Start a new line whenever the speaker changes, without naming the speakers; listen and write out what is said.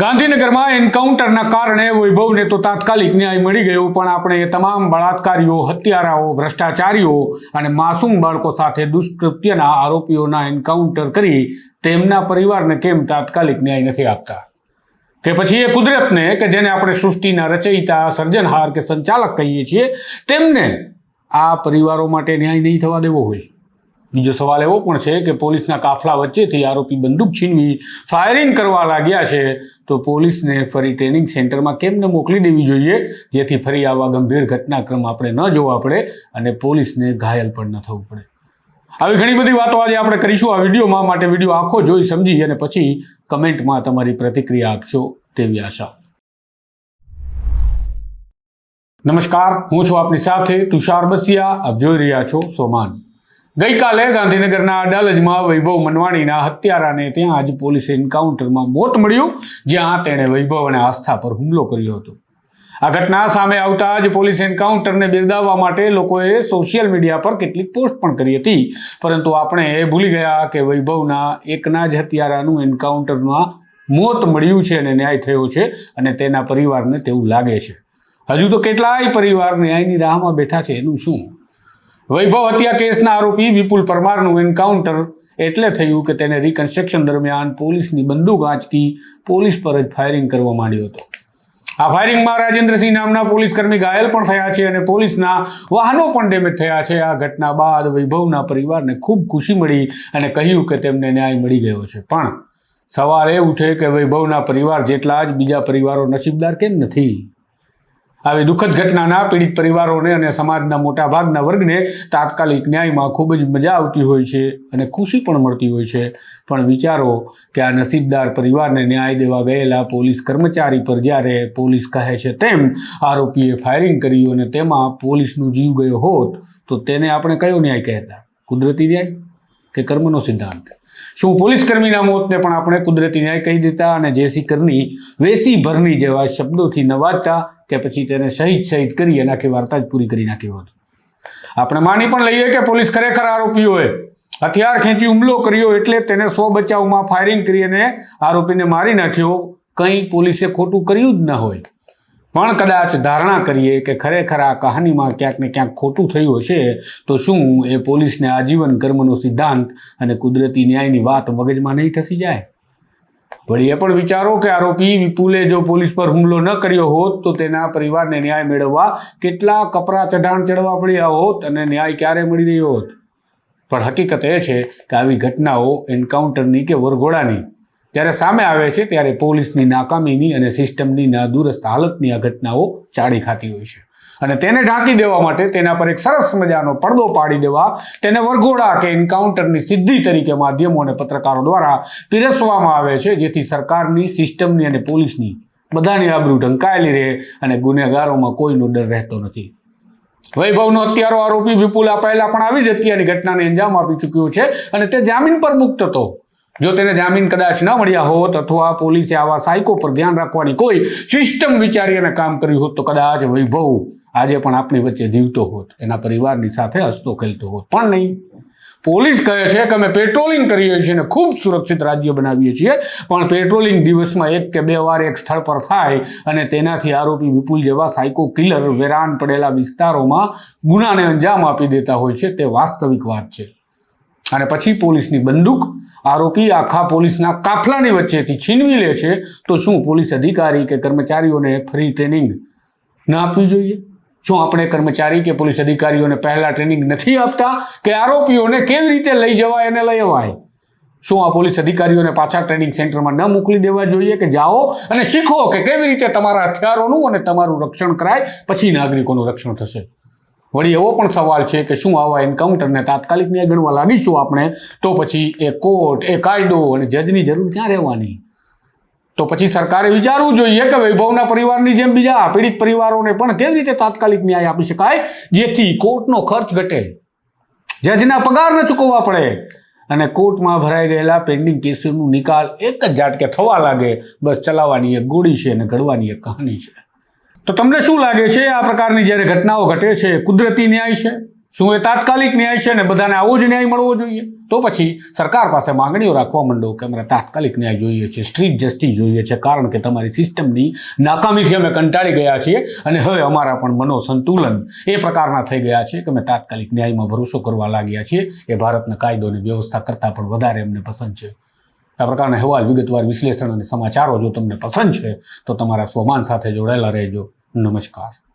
ગાંધીનગરમાં એન્કાઉન્ટરના કારણે વૈભવને તો તાત્કાલિક ન્યાય મળી ગયો, પણ આપણે તમામ બળાત્કારીઓ, હત્યારાઓ, ભ્રષ્ટાચારીઓ અને માસૂમ બાળકો સાથે દુષ્કૃત્યના આરોપીઓના એન્કાઉન્ટર કરી તેમના પરિવારને કેમ તાત્કાલિક ન્યાય નથી આપતા? કે પછી એ કુદરતને, કે જેને આપણે સૃષ્ટિના રચયિતા, સર્જનહાર કે સંચાલક કહીએ છીએ, તેમને આ પરિવારો માટે ન્યાય નહીં થવા દેવો હોય. બીજો સવાલ એવો પણ છે કે પોલીસના કાફલા વચ્ચેથી આરોપી બંદૂક છીનવી ફાયરિંગ કરવા લાગ્યા છે, તો પોલીસને ફરી ટ્રેનિંગ સેન્ટરમાં કેમ ન મોકલી દેવી જોઈએ? જેથી ફરી આવા ગંભીર ઘટનાક્રમ આપણે ન જોવા પડે અને પોલીસને ઘાયલ પણ ન થવું પડે. આવી ઘણી બધી વાતો આજે આપણે કરીશું. આ વિડીયોમાં માટે વીડિયો આખો જોઈ સમજી અને પછી કમેન્ટમાં તમારી પ્રતિક્રિયા આપશો તેવી આશા. નમસ્કાર, હું છું આપની સાથે તુષાર બસિયા. આપ જોઈ રહ્યા છો સોમાન. ગઈકાલે ગાંધીનગરના અડાલજમાં વૈભવ મનવાણીના હત્યારાને ત્યાં આજ પોલીસે એન્કાઉન્ટરમાં મોત મળ્યું, જ્યાં તેણે વૈભવ અને આસ્થા પર હુમલો કર્યો હતો. આ ઘટના સામે આવતા જ પોલીસ એન્કાઉન્ટરને બિરદાવવા માટે લોકોએ સોશિયલ મીડિયા પર કેટલીક પોસ્ટ પણ કરી હતી. પરંતુ આપણે એ ભૂલી ગયા કે વૈભવના એકના જ હત્યારાનું એન્કાઉન્ટરમાં મોત મળ્યું છે અને ન્યાય થયો છે અને તેના પરિવારને તેવું લાગે છે. હજુ તો કેટલાય પરિવાર ન્યાયની રાહમાં બેઠા છે, એનું શું? વૈભવ હત્યા કેસના આરોપી વિપુલ પરમારનું એન્કાઉન્ટર એટલે થયું કે તેને રિકન્સ્ટ્રક્શન દરમિયાન પોલીસની બંદૂક આંચકી પોલીસ પર જ ફાયરિંગ કરવા માંડ્યો હતો. આ ફાયરિંગમાં રાજેન્દ્રસિંહ નામના પોલીસકર્મી ઘાયલ પણ થયા છે અને પોલીસના વાહનો પણ ડેમેજ થયા છે. આ ઘટના બાદ વૈભવના પરિવારને ખૂબ ખુશી મળી અને કહ્યું કે તેમને ન્યાય મળી ગયો છે. પણ સવાલ એ ઉઠે કે વૈભવના પરિવાર જેટલા જ બીજા પરિવારો નસીબદાર કેમ નથી? આવી દુઃખદ ઘટનાના પીડિત પરિવારોને અને સમાજના મોટા ભાગના વર્ગને તાત્કાલિક ન્યાયમાં ખૂબ જ મજા આવતી હોય છે અને ખુશી પણ મળતી હોય છે. પણ વિચારો કે આ નસીબદાર પરિવારને ન્યાય દેવા ગયેલા પોલીસ કર્મચારી પર જ્યારે પોલીસ કહે છે તેમ આરોપીએ ફાયરિંગ કર્યું અને તેમાં પોલીસનો જીવ ગયો હોત, તો તેને આપણે કયો ન્યાય કહેતા? કુદરતી ન્યાય કે કર્મનો સિદ્ધાંત? શું પોલીસ કર્મીના મોતને પણ આપણે કુદરતી ન્યાય કહી દેતા અને જેસી કરની વેસી ભરની જેવા શબ્દોથી નવાજતા કે પછી તેને શહીદ શહીદ કરી અને વાર્તા જ પૂરી કરી નાખી હોત. આપણે માની પણ લઈએ કે પોલીસ ખરેખર આરોપીઓએ હથિયાર ખેંચી હુમલો કર્યો એટલે તેને સો બચાવમાં ફાયરિંગ કરી અને આરોપીને મારી નાખ્યો. કંઈ પોલીસે ખોટું કર્યું જ ન હોય. પણ કદાચ ધારણા કરીએ કે ખરેખર આ કહાનીમાં ક્યાંક ને ક્યાંક ખોટું થયું હશે, તો શું એ પોલીસને આજીવન કર્મનો સિદ્ધાંત અને કુદરતી ન્યાયની વાત મગજમાં નહીં થસી જાય? વળી એ પણ વિચારો કે આરોપી વિપુલે જો પોલીસ પર હુમલો ન કર્યો હોત, તો તેના પરિવારને ન્યાય મેળવવા કેટલા કપરા ચઢાણ ચડવા પડ્યા હોત અને ન્યાય ક્યારે મળી રહ્યો હોત. પણ હકીકત એ છે કે આવી ઘટનાઓ એન્કાઉન્ટરની કે વરઘોડાની જ્યારે સામે આવે છે, ત્યારે પોલીસની નાકામીની અને સિસ્ટમની નાદુરસ્ત હાલતની આ ઘટનાઓ ચાળી ખાતી હોય છે. અને તેને ઢાંકી દેવા માટે તેના પર એક સરસ મજાનો પડદો પાડી દેવા, તેને વરઘોડા કે એન્કાઉન્ટરની સિદ્ધિ તરીકે માધ્યમો અને પત્રકારો દ્વારા પીરસવામાં આવે છે, જેથી સરકારની, સિસ્ટમની અને પોલીસની બધાની આબરૂ ઢંકાયેલી રહે અને ગુનેગારોમાં કોઈનો ડર રહેતો નથી. વૈભવનો હત્યારો આરોપી વિપુલ આ પહેલા પણ આવી જ હત્યાની ઘટનાને અંજામ આપી ચૂક્યો છે અને તે જામીન પર મુક્ત હતો. જો તેને જામીન કદાચ ન મળ્યા હોત અથવા પોલીસે આવા સાયકો પર ધ્યાન રાખવાની કોઈ સિસ્ટમ વિચારી અને કામ કર્યું હોત તો કદાચ વૈભવ આજે પણ આપણી વચ્ચે જીવતો હોત, એના પરિવારની સાથે હસતો ખેલતો હોત. પણ નહીં. પોલીસ કહે છે કે અમે પેટ્રોલિંગ કરીએ છીએ અને ખૂબ સુરક્ષિત રાજ્ય બનાવીએ છીએ, પણ પેટ્રોલિંગ દિવસમાં એક કે બે વાર એક સ્થળ પર થાય અને તેનાથી આરોપી વિપુલ જેવા સાયકો કિલર વેરાન પડેલા વિસ્તારોમાં ગુનાને અંજામ આપી દેતા હોય છે, તે વાસ્તવિક વાત છે. અને પછી પોલીસની બંદૂક આરોપી આખા પોલીસના કાફલાની વચ્ચેથી છીનવી લે છે. તો શું પોલીસ અધિકારી કે કર્મચારીઓને ફ્રી ટ્રેનિંગ ન આપવી જોઈએ? શું આપણે કર્મચારી કે પોલીસ અધિકારીઓને પહેલાં ટ્રેનિંગ નથી આપતા કે આરોપીઓને કેવી રીતે લઈ જવાય અને લઈ અવાય? શું આ પોલીસ અધિકારીઓને પાછા ટ્રેનિંગ સેન્ટરમાં ન મોકલી દેવા જોઈએ કે જાઓ અને શીખો કે કેવી રીતે તમારા હથિયારોનું અને તમારું રક્ષણ કરાય, પછી નાગરિકોનું રક્ષણ થશે? વળી એવો પણ સવાલ છે કે શું આવા એન્કાઉન્ટરને તાત્કાલિક ન્યાય ગણવા લાગીશું આપણે? તો પછી એ કોર્ટ, એ કાયદો અને જજની જરૂર ક્યાં રહેવાની? તો પછી સરકારે વિચારવું જોઈએ કે વૈભવના પરિવારની જેમ બીજા પીડિત પરિવારોને પણ કેવી રીતે તાત્કાલિક ન્યાય આપી શકાય, જેથી કોર્ટનો ખર્ચ ઘટે. જજના પગાર ન ચૂકવવા પડે. અને કોર્ટમાં ભરાઈ ગયેલા પેન્ડિંગ કેસોનું નિકાલ એક જ ઝાટકે થવા લાગે. બસ ચલાવવાની એક ગોળી છે અને ઘડવાની એક કહાની છે. તો તમને શું લાગે છે આ પ્રકારની જ્યારે ઘટનાઓ ઘટે છે, કુદરતી ન્યાય છે? શું એ તાત્કાલિક ન્યાય છે ને બધાને આવો જ ન્યાય મળવો જોઈએ? તો પછી સરકાર પાસે માંગણીઓ રાખવા માંડો કે અમારે તાત્કાલિક ન્યાય જોઈએ છે, સ્ટ્રીટ જસ્ટિસ જોઈએ છે, કારણ કે તમારી સિસ્ટમની નાકામીથી અમે કંટાળી ગયા છીએ અને હવે અમારા પણ મનોસંતુલન એ પ્રકારના થઈ ગયા છે કે અમે તાત્કાલિક ન્યાયમાં ભરોસો કરવા લાગ્યા છીએ એ ભારતના કાયદો અને વ્યવસ્થા કરતાં પણ વધારે અમને પસંદ છે. આ પ્રકારના અહેવાલ વિગતવાર વિશ્લેષણ અને સમાચારો જો તમને પસંદ છે, તો તમારા સ્વમાન સાથે જોડાયેલા રહેજો. નમસ્કાર.